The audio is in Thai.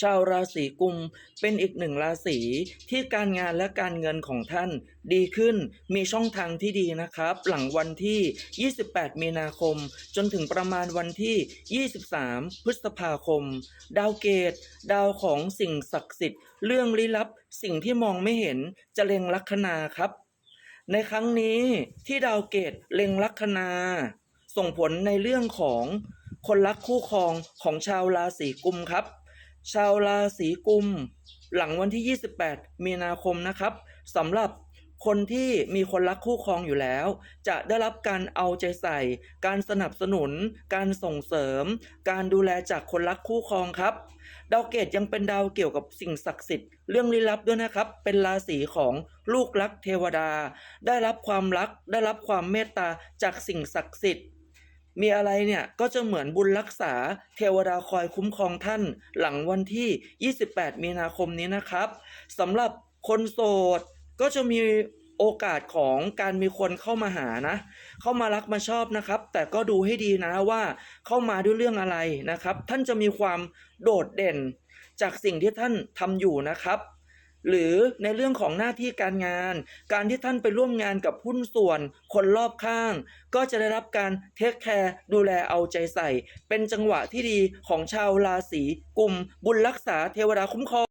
ชาวราศีกุมเป็นอีกหนึ่งราศีที่การงานและการเงินของท่านดีขึ้นมีช่องทางที่ดีนะครับ หลังวันที่ 28 มีนาคม จนถึงประมาณวันที่ 23 พฤษภาคม ดาวเกต ดาวของสิ่งศักดิ์สิทธิ์ เรื่องลี้ลับ สิ่งที่มองไม่เห็นจะเล็งลัคนาครับ ในครั้งนี้ที่ดาวเกตเล็งลัคนา ส่งผลในเรื่องของคนรักคู่ครองของชาวราศีกุมครับ ชาวราศีกุม หลังวันที่ 28 มีนาคมนะครับสำหรับคนที่มีคนรักคู่ครองอยู่แล้ว จะได้รับการเอาใจใส่ การสนับสนุน การส่งเสริม การดูแลจากคนรักคู่ครองครับ ดาวเกตยังเป็นดาวเกี่ยวกับสิ่งศักดิ์สิทธิ์เรื่องลี้ลับด้วยนะครับ เป็นราศีของลูกรักเทวดา ได้รับความรักได้รับความเมตตาจากสิ่งศักดิ์สิทธิ์ มีอะไรเนี่ยก็จะเหมือนบุญรักษาเทวดาคอยคุ้มครองท่าน หลังวันที่ 28 มีนาคมนี้นะครับสำหรับคนโสดก็จะมีโอกาสของการมีคนเข้ามาหานะ เข้ามารักมาชอบนะครับ แต่ก็ดูให้ดีนะว่าเข้ามาด้วยเรื่องอะไรนะครับ ท่านจะมีความโดดเด่นจากสิ่งที่ท่านทำอยู่นะครับ หรือในเรื่องของหน้าที่การงาน การที่ท่านไปร่วมงานกับหุ้นส่วน คนรอบข้าง ก็จะได้รับการเทคแคร์ดูแลเอาใจใส่ เป็นจังหวะที่ดีของชาวราศีกุม บุญรักษาเทวดาคุ้มครอง